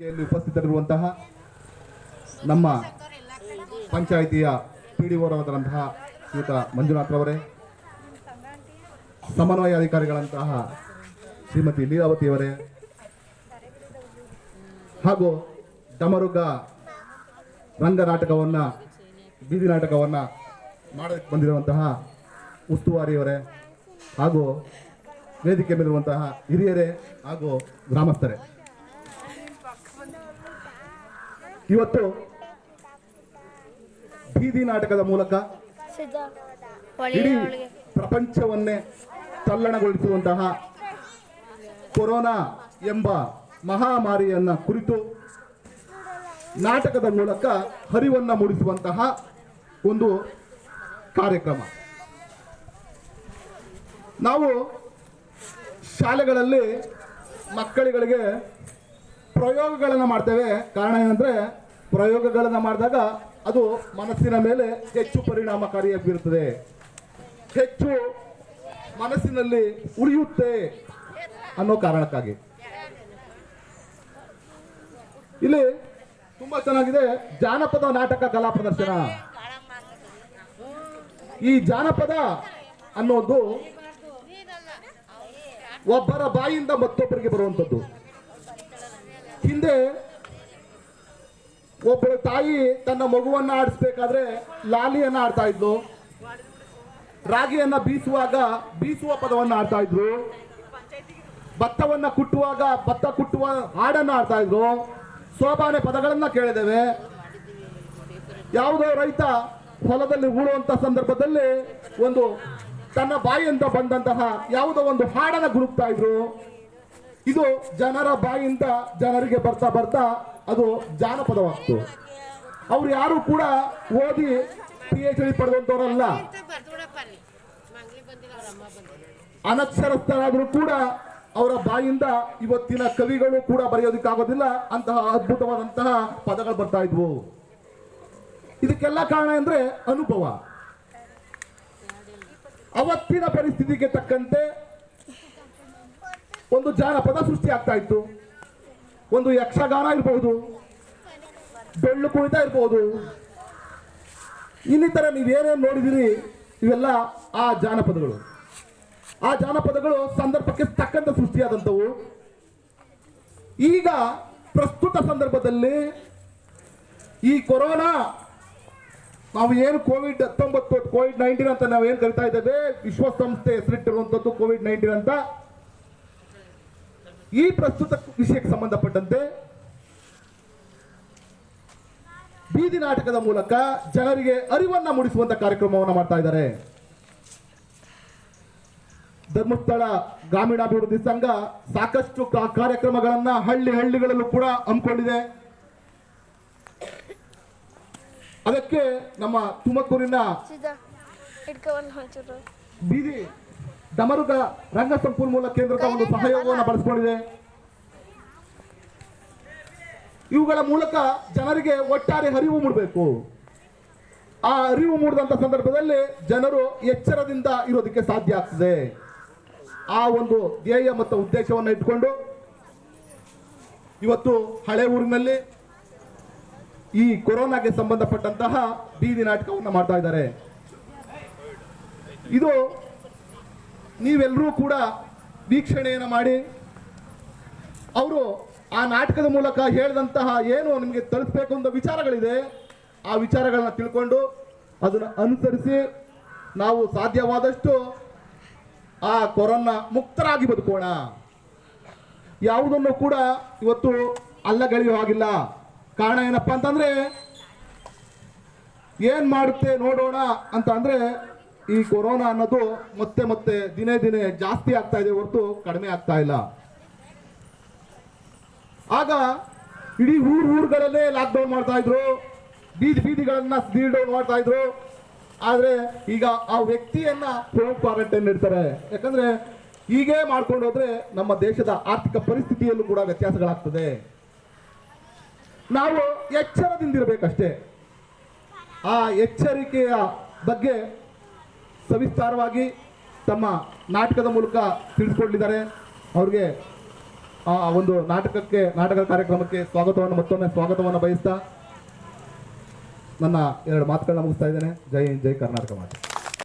ಉಪಸ್ಥಿತರಿರುವಂತಹ ನಮ್ಮ ಪಂಚಾಯಿತಿಯ P D Manjunath ಶ್ರೀಯುತ ಮಂಜುನಾಥ್ರವರೇ ಸಮನ್ವಯ ಅಧಿಕಾರಿಗಳಂತಹ ಶ್ರೀಮತಿ ಲೀಲಾವತಿಯವರೇ ಹಾಗೂ ಡಮರುಗ ರಂಗ ನಾಟಕವನ್ನು, ಬೀದಿ ನಾಟಕವನ್ನು ಮಾಡಕ್ಕೆ ಬಂದಿರುವಂತಹ ಉಸ್ತುವಾರಿಯವರೇ ಹಾಗೂ ವೇದಿಕೆ ಮೇಲಿರುವಂತಹ ಹಿರಿಯರೇ ಹಾಗೂ ಗ್ರಾಮಸ್ಥರೇ. ಇವತ್ತು ಬೀದಿ ನಾಟಕದ ಮೂಲಕ ಇಡೀ ಪ್ರಪಂಚವನ್ನೇ ತಲ್ಲಣಗೊಳಿಸುವಂತಹ ಕೊರೋನಾ ಎಂಬ ಮಹಾಮಾರಿಯನ್ನ ಕುರಿತು ನಾಟಕದ ಮೂಲಕ ಹರಿವನ್ನ ಮೂಡಿಸುವಂತಹ ಒಂದು ಕಾರ್ಯಕ್ರಮ. ನಾವು ಶಾಲೆಗಳಲ್ಲಿ ಮಕ್ಕಳುಗಳಿಗೆ ಪ್ರಯೋಗಗಳನ್ನು ಮಾಡ್ತೇವೆ. ಕಾರಣ ಏನಂದ್ರೆ, ಪ್ರಯೋಗಗಳನ್ನು ಮಾಡಿದಾಗ ಅದು ಮನಸ್ಸಿನ ಮೇಲೆ ಹೆಚ್ಚು ಪರಿಣಾಮಕಾರಿಯಾಗಿ ಬೀರುತ್ತದೆ ಹೆಚ್ಚು ಮನಸ್ಸಿನಲ್ಲಿ ಉಳಿಯುತ್ತೆ ಅನ್ನೋ ಕಾರಣಕ್ಕಾಗಿ. ಇಲ್ಲಿ ತುಂಬಾ ಚೆನ್ನಾಗಿದೆ ಜಾನಪದ ನಾಟಕ ಕಲಾ ಪ್ರದರ್ಶನ. ಈ ಜಾನಪದ ಅನ್ನೋದು ಒಬ್ಬರ ಬಾಯಿಂದ ಮತ್ತೊಬ್ಬರಿಗೆ ಬರುವಂಥದ್ದು. ಹಿಂದೆ ಒಬ್ಬಳು ತಾಯಿ ತನ್ನ ಮಗುವನ್ನ ಆಡಿಸ್ಬೇಕಾದ್ರೆ ಲಾಲಿಯನ್ನ ಆಡ್ತಾ ಇದ್ಲು. ರಾಗಿಯನ್ನ ಬೀಸುವಾಗ ಬೀಸುವ ಪದವನ್ನ ಆಡ್ತಾ ಇದ್ರು ಭತ್ತವನ್ನ ಕುಟ್ಟುವಾಗ ಭತ್ತ ಕುಟ್ಟುವ ಹಾಡನ್ನ ಆಡ್ತಾ ಇದ್ರು ಸೋಬಾನೆ ಪದಗಳನ್ನ ಕೇಳಿದ್ದೇವೆ. ಯಾವುದೋ ರೈತ ಹೊಲದಲ್ಲಿ ಉಳುವಂತ ಸಂದರ್ಭದಲ್ಲಿ ಒಂದು ತನ್ನ ಬಾಯಿಯಿಂದ ಬಂದಂತಹ ಯಾವುದೋ ಒಂದು ಹಾಡನ್ನ ಗುರುಕ್ತಾ ಇದ್ರು. ಇದು ಜನರ ಬಾಯಿಂದ ಜನರಿಗೆ ಬರ್ತಾ ಬರ್ತಾ ಅದು ಜಾನಪದವಾಗ್ತು. ಅವ್ರು ಯಾರು ಕೂಡ ಓದಿ ಪಿ ಎಚ್ ಡಿ ಪಡೆದಂತವರಲ್ಲ ಅನಕ್ಷರಸ್ಥರಾದರೂ ಕೂಡ ಅವರ ಬಾಯಿಂದ ಇವತ್ತಿನ ಕವಿಗಳು ಕೂಡ ಬರೆಯೋದಕ್ಕಾಗೋದಿಲ್ಲ. ಅಂತಹ ಅದ್ಭುತವಾದಂತಹ ಪದಗಳು ಬರ್ತಾ ಇದ್ವು. ಇದಕ್ಕೆಲ್ಲ ಕಾರಣ ಅಂದ್ರೆ ಅನುಭವ. ಅವತ್ತಿನ ಪರಿಸ್ಥಿತಿಗೆ ತಕ್ಕಂತೆ ಒಂದು ಜಾನಪದ ಸೃಷ್ಟಿ ಆಗ್ತಾ ಇತ್ತು. ಒಂದು ಯಕ್ಷಗಾನ ಇರಬಹುದು ಬೆಳ್ಳು ಕುಣಿತ ಇರಬಹುದು ಇನ್ನಿತರ ನೀವೇನೇನು ನೋಡಿದಿರಿ? ಇವೆಲ್ಲ ಆ ಜಾನಪದಗಳು. ಆ ಜಾನಪದಗಳು ಸಂದರ್ಭಕ್ಕೆ ತಕ್ಕಂತ ಸೃಷ್ಟಿಯಾದಂಥವು. ಈಗ ಪ್ರಸ್ತುತ ಸಂದರ್ಭದಲ್ಲಿ ಈ ಕೊರೋನಾ, ನಾವು ಏನು ಕೋವಿಡ್ ಹತ್ತೊಂಬತ್ತು, ಕೋವಿಡ್ ನೈನ್ಟೀನ್ ಅಂತ ನಾವು ಏನು ಕರಿತಾ ಇದ್ದೇವೆ? ವಿಶ್ವಸಂಸ್ಥೆ ಹೆಸರಿಟ್ಟಿರುವಂಥದ್ದು ಕೋವಿಡ್ ನೈನ್ಟೀನ್ ಅಂತ. ಈ ಪ್ರಸ್ತುತ ವಿಷಯಕ್ಕೆ ಸಂಬಂಧಪಟ್ಟಂತೆ ಬೀದಿ ನಾಟಕದ ಮೂಲಕ ಜನರಿಗೆ ಅರಿವನ್ನ ಮೂಡಿಸುವಂತ ಕಾರ್ಯಕ್ರಮವನ್ನು ಮಾಡ್ತಾ ಇದ್ದಾರೆ. ಧರ್ಮಸ್ಥಳ ಗ್ರಾಮೀಣಾಭಿವೃದ್ಧಿ ಸಂಘ ಸಾಕಷ್ಟು ಕಾರ್ಯಕ್ರಮಗಳನ್ನ ಹಳ್ಳಿ ಹಳ್ಳಿಗಳಲ್ಲೂ ಕೂಡ ಹಮ್ಮಿಕೊಂಡಿದೆ. ಅದಕ್ಕೆ ನಮ್ಮ ತುಮಕೂರಿನ ಬೀದಿ ಡಮರುಗ ರಂಗ ಸಂಪನ್ಮೂಲ ಕೇಂದ್ರದ ಒಂದು ಸಹಯೋಗವನ್ನು ಬಳಸಿಕೊಂಡಿದೆ. ಇವುಗಳ ಮೂಲಕ ಜನರಿಗೆ ಒಟ್ಟಾರೆ ಅರಿವು ಮೂಡಬೇಕು. ಆ ಅರಿವು ಮೂಡಿದಂಥ ಸಂದರ್ಭದಲ್ಲಿ ಜನರು ಎಚ್ಚರದಿಂದ ಇರೋದಕ್ಕೆ ಸಾಧ್ಯ ಆಗ್ತದೆ. ಆ ಒಂದು ಧ್ಯೇಯ ಮತ್ತು ಉದ್ದೇಶವನ್ನು ಇಟ್ಕೊಂಡು ಇವತ್ತು ಹಳೆ ಊರಿನಲ್ಲಿ ಈ ಕೊರೋನಾಗೆ ಸಂಬಂಧಪಟ್ಟಂತಹ ಬೀದಿ ನಾಟಕವನ್ನು ಮಾಡ್ತಾ ಇದ್ದಾರೆ. ಇದು ನೀವೆಲ್ಲರೂ ಕೂಡ ವೀಕ್ಷಣೆಯನ್ನು ಮಾಡಿ. ಅವರು ಆ ನಾಟಕದ ಮೂಲಕ ಹೇಳಿದಂತಹ ಏನು ನಿಮಗೆ ತಲುಪಬೇಕು ಅಂತ ವಿಚಾರಗಳಿದೆ, ಆ ವಿಚಾರಗಳನ್ನ ತಿಳ್ಕೊಂಡು ಅದನ್ನು ಅನುಸರಿಸಿ ನಾವು ಸಾಧ್ಯವಾದಷ್ಟು ಆ ಕೊರೋನಾ ಮುಕ್ತರಾಗಿ ಬದುಕೋಣ. ಯಾವುದನ್ನು ಕೂಡ ಇವತ್ತು ಅಲ್ಲಗಳೆಯೋ ಹಾಗಿಲ್ಲ. ಕಾರಣ ಏನಪ್ಪಾ ಅಂತಂದ್ರೆ, ಏನು ಮಾಡುತ್ತೆ ನೋಡೋಣ ಅಂತ ಅಂದ್ರೆ ಈ ಕೊರೋನಾ ಅನ್ನೋದು ಮತ್ತೆ ಮತ್ತೆ ದಿನೇ ದಿನೇ ಜಾಸ್ತಿ ಆಗ್ತಾ ಇದೆ ಹೊರತು ಕಡಿಮೆ ಆಗ್ತಾ ಇಲ್ಲ. ಆಗ ಇಡೀ ಊರ್ ಊರುಗಳಲ್ಲೇ ಲಾಕ್ಡೌನ್ ಮಾಡ್ತಾ ಇದ್ರು. ಬೀದಿ ಬೀದಿಗಳನ್ನ ಸೀಲ್ ಡೌನ್ ಮಾಡ್ತಾ ಇದ್ರು. ಆದ್ರೆ ಈಗ ಆ ವ್ಯಕ್ತಿಯನ್ನ ಹೋಮ್ ಕ್ವಾರಂಟೈನ್ ಇಡ್ತಾರೆ. ಯಾಕಂದ್ರೆ ಹೀಗೆ ಮಾಡ್ಕೊಂಡು ಹೋದ್ರೆ ನಮ್ಮ ದೇಶದ ಆರ್ಥಿಕ ಪರಿಸ್ಥಿತಿಯಲ್ಲೂ ಕೂಡ ವ್ಯತ್ಯಾಸಗಳಾಗ್ತದೆ. ನಾವು ಎಚ್ಚರದಿಂದಿರಬೇಕಷ್ಟೇ ಆ ಎಚ್ಚರಿಕೆಯ ಬಗ್ಗೆ ಸವಿಸ್ತಾರವಾಗಿ ತಮ್ಮ ನಾಟಕದ ಮೂಲಕ ತಿಳಿಸ್ಕೊಡ್ಲಿದ್ದಾರೆ ಅವ್ರಿಗೆ ಆ ಒಂದು ನಾಟಕಕ್ಕೆ, ನಾಟಕ ಕಾರ್ಯಕ್ರಮಕ್ಕೆ ಸ್ವಾಗತವನ್ನು, ಮತ್ತೊಮ್ಮೆ ಸ್ವಾಗತವನ್ನು ಬಯಸ್ತಾ ನನ್ನ ಎರಡು ಮಾತುಗಳನ್ನ ಮುಗಿಸ್ತಾ ಇದ್ದೇನೆ. ಜೈ ಜೈ ಕರ್ನಾಟಕ ಮಾತು.